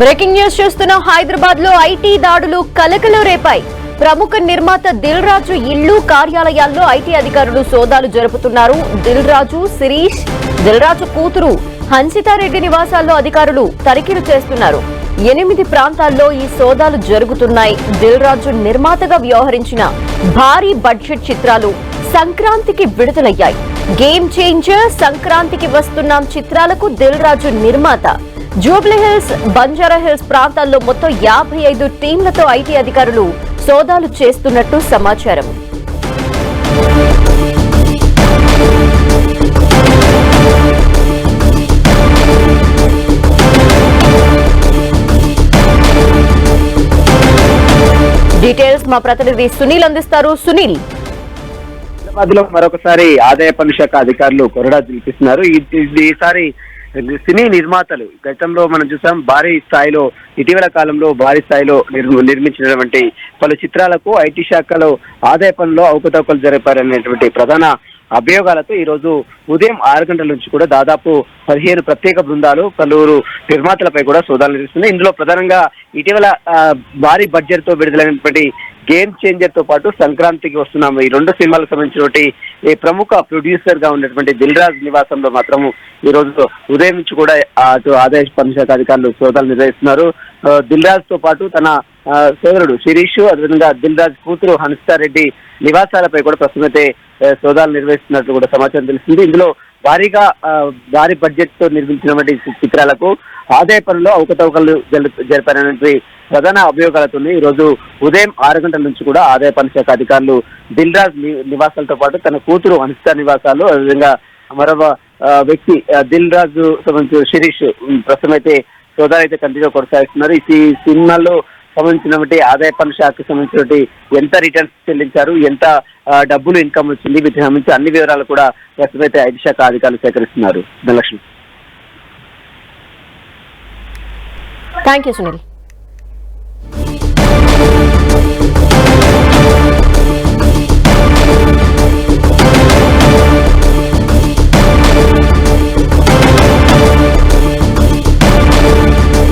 Breaking news చూస్తున్న. హైదరాబాద్లో IT దాడులు కలకలం రేపాయి. ప్రముఖ నిర్మాత దిల్ రాజు ఇళ్ళు కార్యాలయాల్లో ఐటీ అధికారులు సోదాలు జరుపుతున్నారు. దిల్ రాజు శిరీష్ దిల్ రాజు కూతురు హన్సితారెడ్డి నివాసాల్లో అధికారులు తనిఖీలు చేస్తున్నారు. ఎనిమిది ప్రాంతాల్లో ఈ సోదాలు జరుగుతున్నాయి. దిల్ రాజు నిర్మాతగా వ్యవహరించిన భారీ బడ్జెట్ చిత్రాలు సంక్రాంతికి విడుదలయ్యాయి. గేమ్ చేంజర్ సంక్రాంతికి వస్తున్నాం చిత్రాలకు దిల్ రాజు నిర్మాత జూబ్లీ హిల్స్ బంజారా హిల్స్ ప్రాంతాల్లో మొత్తం యాభై ఐదు టీంలతో ఐటీ అధికారులు సోదాలు చేస్తున్నట్టు సమాచారం. డీటెయిల్స్ మా ప్రతినిధి సునీల్ అందిస్తారు. సునీల్. హైదరాబాద్లో మరొకసారి ఆదాయ పన్ను శాఖ అధికారులు కొరడా చూపిస్తున్నారు ఈసారి సినీ నిర్మాతలు. గతంలో మనం చూసాం భారీ స్థాయిలో ఇటీవల కాలంలో భారీ స్థాయిలో నిర్మ- నిర్మించినటువంటి పలు చిత్రాలకు ఐటీ శాఖలో ఆదాయ పనులు అవకతవకలు జరిపారనేటువంటి ప్రధాన అభియోగాలతో ఈ రోజు ఉదయం ఆరు గంటల నుంచి కూడా దాదాపు పదిహేను ప్రత్యేక బృందాలు పలువురు నిర్మాతలపై కూడా సోదాలు నిర్వహిస్తున్నాయి. ఇందులో ప్రధానంగా ఇటీవల భారీ బడ్జెట్తో విడుదలైనటువంటి గేమ్ చేంజర్తో పాటు సంక్రాంతికి వస్తున్నాము. ఈ రెండు సినిమాలకు సంబంధించినటువంటి ఈ ప్రముఖ ప్రొడ్యూసర్గా ఉన్నటువంటి దిల్ రాజ్ నివాసంలో మాత్రం ఈ రోజు ఉదయం నుంచి కూడా అటు ఆదాయ పన్ను శాఖ అధికారులు సోదాలు నిర్వహిస్తున్నారు. దిల్ రాజ్తో పాటు తన ఆ, సోదరుడు శిరీష్ అదేవిధంగా దిల్ రాజ్ కూతురు హన్సితా రెడ్డి నివాసాలపై కూడా ప్రస్తుతం అయితే సోదాలు నిర్వహిస్తున్నట్లు కూడా సమాచారం తెలిసింది ఇందులో భారీగా భారీ బడ్జెట్తో నిర్మించినటువంటి చిత్రాలకు ఆదాయ పనుల్లో అవకతవకలు జరిపారనేటువంటి ప్రధాన అభియోగాలతో ఈ రోజు ఉదయం ఆరు గంటల నుంచి కూడా ఆదాయ పన్ను శాఖ అధికారులు దిల్ రాజ్ నివాసాలతో పాటు తన కూతురు అనిస్తా నివాసాలు అదేవిధంగా మరొక వ్యక్తి దిల్ రాజు సంబంధించిన శిరీష్ ప్రస్తుతం అయితే సోదాలు అయితే కంటిన్యూ కొనసాగిస్తున్నారు. ఈ సినిమాలో సంబంధించినటువంటి ఆదాయ పన్ను శాఖకు సంబంధించినటువంటి ఎంత రిటర్న్స్ చెల్లించారు ఎంత డబ్బులు ఇన్కమ్ వచ్చింది వీటికి సంబంధించి అన్ని వివరాలు కూడా ప్రస్తుతం అయితే ఐటీ శాఖ అధికారులు సేకరిస్తున్నారు. ధనలక్ష్మి. Thank you Sunil